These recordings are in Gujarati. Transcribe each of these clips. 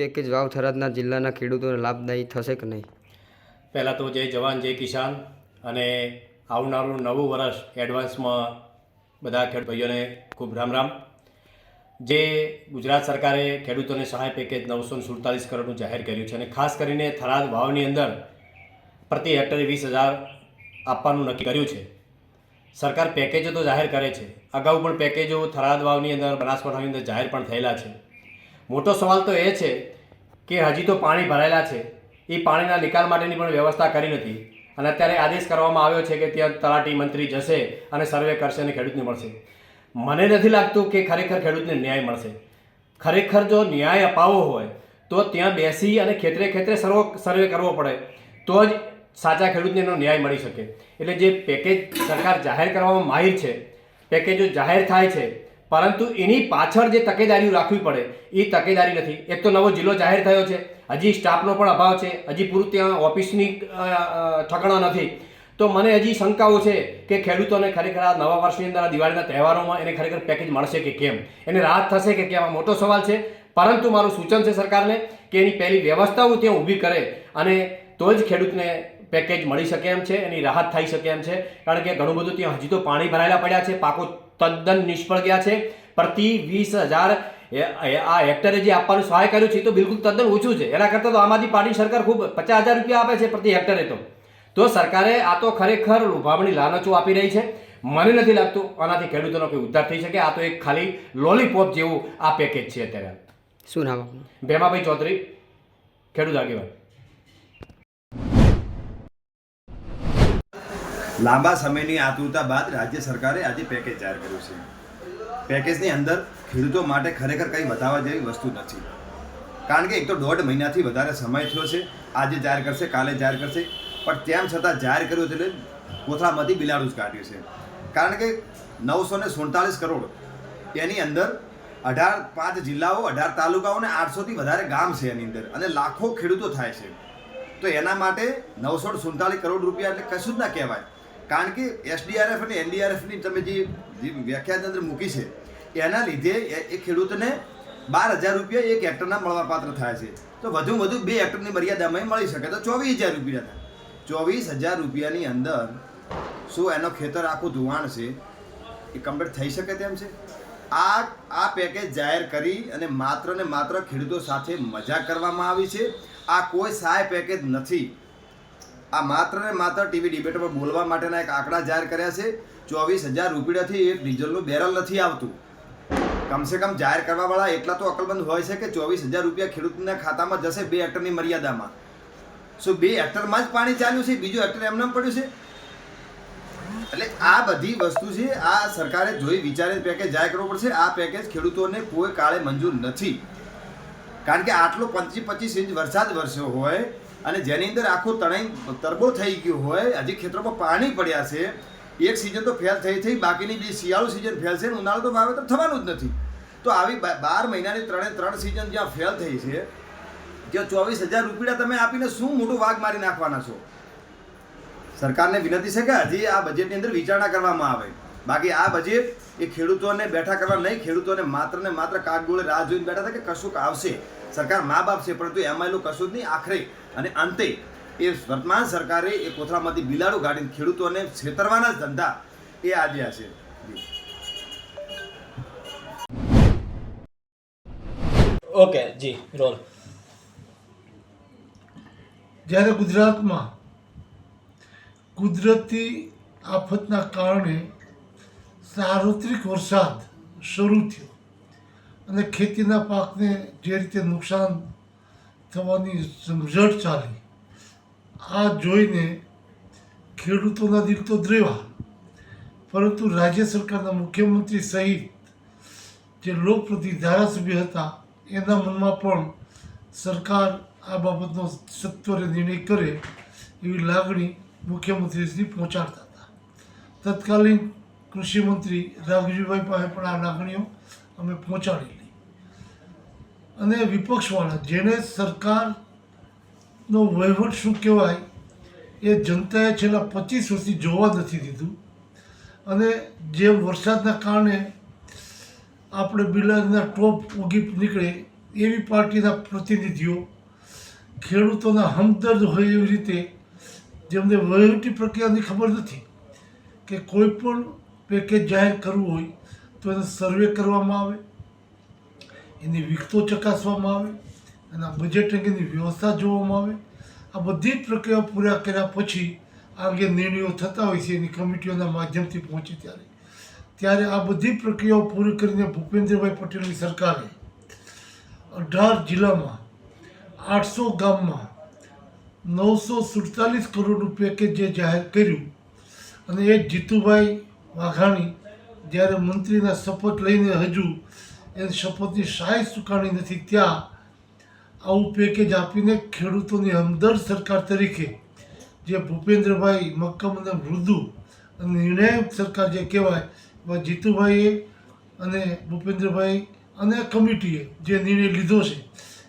પેકેજ વાવ થરાદના જિલ્લાના ખેડૂતોને લાભદાયી થશે કે નહીં? પહેલાં તો જય જવાન, જય કિસાન અને આવનારું નવું વર્ષ એડવાન્સમાં બધા ખેડૂત ભાઈઓને ખૂબ રામ રામ. જે ગુજરાત સરકારે ખેડૂતોને સહાય પેકેજ નવસો સુડતાલીસ કરોડનું જાહેર કર્યું છે અને ખાસ કરીને થરાદ વાવની અંદર પ્રતિ હેક્ટરે વીસ હજાર આપવાનું નક્કી કર્યું છે. સરકાર પેકેજો તો જાહેર કરે છે. અગાઉ પણ પેકેજો થરાદ વાવની અંદર, બનાસકાંઠાની અંદર જાહેર પણ થયેલા છે. મોટો સવાલ તો એ છે કે હજી તો પાણી ભરાયેલા છે. એ પાણીના નિકાલ માટેની પણ વ્યવસ્થા કરી નથી. અને અત્યારે આદેશ કરવામાં આવ્યો છે કે ત્યાં તલાટી મંત્રી જશે અને સર્વે કરશે અને ખેડૂતને મળશે. મને નથી લાગતું કે ખરેખર ખેડૂતને ન્યાય મળશે. ખરેખર જો ન્યાય અપાવવો હોય, તો ત્યાં બેસી અને ખેતરે ખેતરે સર્વ, સર્વે કરવો પડે. તો જ સાચા ખેડૂતને એનો ન્યાય મળી શકે. એટલે જે પેકેજ સરકાર જાહેર કરવામાં માહિર છે, પેકેજો જાહેર થાય છે પરંતુ એની પાછળ જે તકેદારીઓ રાખવી પડે, એ તકેદારી નથી. એક તો નવો જિલ્લો જાહેર થયો છે, હજી સ્ટાફનો પણ અભાવ છે, હજી પૂરું ત્યાં ઓફિસની ઠકણા નથી. તો મને હજી શંકાઓ છે કે ખેડૂતોને ખરેખર આ નવા વર્ષની અંદર દિવાળીના તહેવારોમાં એને ખરેખર પેકેજ મળશે કે કેમ? એને રાહત થશે કે કેમ? આ મોટો સવાલ છે. પરંતુ મારું સૂચન છે સરકારને કે એની પહેલી વ્યવસ્થાઓ ત્યાં ઊભી કરે અને તો જ ખેડૂતને પેકેજ મળી શકે એમ છે, એની રાહત થઈ શકે એમ છે. કારણ કે ઘણું બધું ત્યાં હજી તો પાણી ભરાયેલા પડ્યા છે, પાકો તદ્દન નિષ્ફળ ગયા છે. પ્રતિ વીસ હજાર આ હેક્ટરે જે આપવાનું સહાય કર્યું છે તો બિલકુલ તદ્દન ઓછું છે. એના કરતાં તો આમ આદમી પાર્ટી સરકાર ખૂબ પચાસ હજાર રૂપિયા આપે છે પ્રતિ હેક્ટરે તો. તો સરકારે આ તો ખરેખર લોભામણી લાલચો આપી રહી છે. મને નથી લાગતું આનાથી ખેડૂતોનો કોઈ ઉદ્ધાર થઈ શકે. આ તો એક ખાલી લોલીપોપ જેવું આ પેકેજ છે અત્યારે. શું નામ ભેમાભાઈ ચૌધરી ખેડૂત આગેવાન. લાંબા સમયની આતુરતા બાદ રાજ્ય સરકારે આજે પેકેજ જાહેર કર્યું છે. પેકેજની અંદર ખેડૂતો માટે ખરેખર કંઈ બતાવવા જેવી વસ્તુ નથી. કારણ કે એક તો દોઢ મહિનાથી વધારે સમય થયો છે, આજે જાહેર કરશે, કાલે જાહેર કરશે, પણ તેમ છતાં જાહેર કર્યું એટલે કોથળામાંથી બિલાડું જ કાઢ્યું છે. કારણ કે નવસો ને સુડતાલીસ કરોડ, એની અંદર અઢાર પાંચ જિલ્લાઓ, અઢાર તાલુકાઓ અને આઠસોથી વધારે ગામ છે એની અંદર અને લાખો ખેડૂતો થાય છે. તો એના માટે નવસો સુડતાલીસ કરોડ રૂપિયા એટલે કશું જ ના કહેવાય. કારણ કે એસડીઆરએફ અને એનડીઆરએફની તમે જે વ્યાખ્યા અંદર મૂકી છે, એના લીધે એ ખેડૂતને બાર હજાર રૂપિયા એક હેક્ટરના મળવાપાત્ર થાય છે. તો વધુ વધુ બે હેક્ટરની મર્યાદામાં મળી શકે. તો ચોવીસ હજાર રૂપિયા થાય. ચોવીસ હજાર રૂપિયાની અંદર શું એનો ખેતર આખું ધોવાણ છે? એ કમ્પ્લીટ થઈ શકે તેમ છે? આ આ પેકેજ જાહેર કરી અને માત્ર ને માત્ર ખેડૂતો સાથે મજા કરવામાં આવી છે. આ કોઈ સહાય પેકેજ નથી. આ માત્ર ને માત્ર ટીવી ડિબેટ પર બોલવા માટેના એક આંકડા જાહેર કર્યા છે. ચોવીસ હજાર રૂપિયાથી એક ડીઝલનું બેરલ નથી આવતું. કમસે કમ જાહેર કરવાવાળા એટલા તો અકલબંધ હોય છે કે ચોવીસ હજાર રૂપિયા ખેડૂતના ખાતામાં જશે બે હેક્ટરની મર્યાદામાં. શું બે હેક્ટરમાં જ પાણી ચાલ્યું છે? બીજું હેક્ટર એમને પડ્યું છે? એટલે આ બધી વસ્તુ છે, આ સરકારે જોઈ વિચારે પેકેજ જાહેર કરવું પડશે. આ પેકેજ ખેડૂતોને કોઈ કાળે મંજૂર નથી. કારણ કે આટલો પંચી પચીસ ઇંચ વરસાદ વરસ્યો હોય અને જેની અંદર આખું તણાઈ તરબો થઈ ગયું હોય, હજી ખેતરોમાં પાણી પડ્યા છે, એક સિઝન તો ફેલ થઈ થઈ, બાકીની જે શિયાળુ સિઝન ફેલ છે, ઉનાળો તો વાવેતર થવાનું જ નથી. તો આવી બાર મહિનાની ત્રણે ત્રણ સિઝન જ્યાં ફેલ થઈ છે ત્યાં ચોવીસ હજાર રૂપિયા તમે આપીને શું મોટું વાઘ મારી નાખવાના છો? સરકારને વિનંતી છે કે હજી આ બજેટની અંદર વિચારણા કરવામાં આવે. બાકી આ બજેટ એ ખેડૂતોને બેઠા કરવા નહીં, ખેડૂતોને માત્ર ને માત્ર કાગડોળે રાહ જોઈને બેઠા હતા કે કશુંક આવશે. સરકાર મા બાપ છે પરંતુ એમાં કશું જ નહીં, આખરે અને અંતે એ વર્તમાન સરકારે એ કોથળામાંથી બિલાડું કાઢીને ખેડૂતોને છેતરવાના જ ધંધા એ આજ્યા છે. ઓકે જી રોલ. જ્યારે ગુજરાતમાં કુદરતી આફતના કારણે સાર્વત્રિક વરસાદ શરૂ થયો અને ખેતીના પાકને જે રીતે નુકસાન થવાની ઝમઝટ ચાલી. આ જોઈને ખેડૂતોના દિલ તો દ્રેવા. પરંતુ રાજ્ય સરકારના મુખ્યમંત્રી સહિત જે લોકપ્રતિ ધારાસભ્ય હતા, એના મનમાં પણ સરકાર આ બાબતનો સત્વરે નિર્ણય કરે એવી લાગણી મુખ્યમંત્રીશ્રી પહોંચાડતા હતા. તત્કાલીન કૃષિમંત્રી રાઘજીભાઈ પાસે પણ આ લાગણીઓ અમે પહોંચાડેલી અને વિપક્ષવાળા જેણે સરકારનો વહીવટ શું કહેવાય, એ જનતાએ છેલ્લા પચીસ વર્ષથી જોવા નથી દીધું. અને જે વરસાદના કારણે આપણે બિલાડીના ટોપ ઉગી નીકળે એવી પાર્ટીના પ્રતિનિધિઓ, ખેડૂતોના હમદર્દ હોય એવી રીતે જેમને વહીવટી પ્રક્રિયાની ખબર નથી કે કોઈ પણ પેકેજ જાહેર કરવું હોય તો એને સર્વે કરવામાં આવે. એની વિગતો ચકાસવામાં આવે એના બજેટ અંગેની વ્યવસ્થા જોવામાં આવે. આ બધી જ પ્રક્રિયા પૂરા કર્યા પછી આ અંગે નિર્ણયો થતા હોય છે એની કમિટીઓના માધ્યમથી પહોંચે ત્યારે. ત્યારે આ બધી પ્રક્રિયાઓ પૂરી કરીને ભૂપેન્દ્રભાઈ પટેલની સરકારે અઢાર જિલ્લામાં આઠસો ગામમાં નવસો સુડતાલીસ કરોડનું પેકેજ જે જાહેર કર્યું અને એ જીતુભાઈ વાઘાણી જ્યારે મંત્રીના શપથ લઈને હજુ એની શપથની શાહી ચૂકાણી નથી ત્યાં આવું પેકેજ આપીને ખેડૂતોની હમદર્દ સરકાર તરીકે, જે ભૂપેન્દ્રભાઈ મક્કમ અને મૃદુ અને નિર્ણાયક સરકાર જે કહેવાય એમાં જીતુભાઈએ અને ભૂપેન્દ્રભાઈ અને કમિટીએ જે નિર્ણય લીધો છે,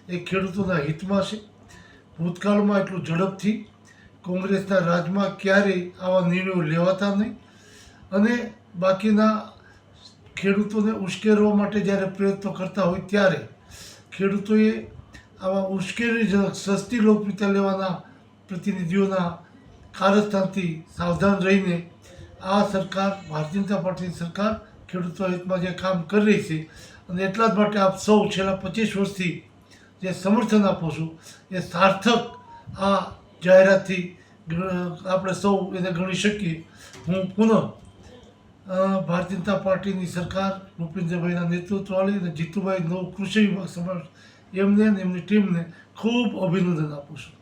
એ ખેડૂતોના હિતમાં છે. ભૂતકાળમાં એટલું ઝડપથી કોંગ્રેસના રાજમાં ક્યારેય આવા નિર્ણયો લેવાતા નહીં. અને બાકીના ખેડૂતોને ઉશ્કેરવા માટે જ્યારે પ્રયત્નો કરતા હોય ત્યારે ખેડૂતોએ આવા ઉશ્કેરણીજનક સસ્તી લોકપ્રિયતા લેવાના પ્રતિનિધિઓના કાર્યસ્થાનથી સાવધાન રહીને આ સરકાર, ભારતીય જનતા પાર્ટીની સરકાર ખેડૂતો હિતમાં જે કામ કરી રહી છે અને એટલા જ માટે આપ સૌ છેલ્લા પચીસ વર્ષથી જે સમર્થન આપો છો, એ સાર્થક આ જાહેરાતથી આપણે સૌ એને ગણી શકીએ. હું પુનઃ ભારતીય જનતા પાર્ટીની સરકાર ભૂપેન્દ્રભાઈના નેતૃત્વવાળી અને જીતુભાઈ નવ કૃષિ વિભાગ સમાજ એમને અને એમની ટીમને ખૂબ અભિનંદન આપું છું.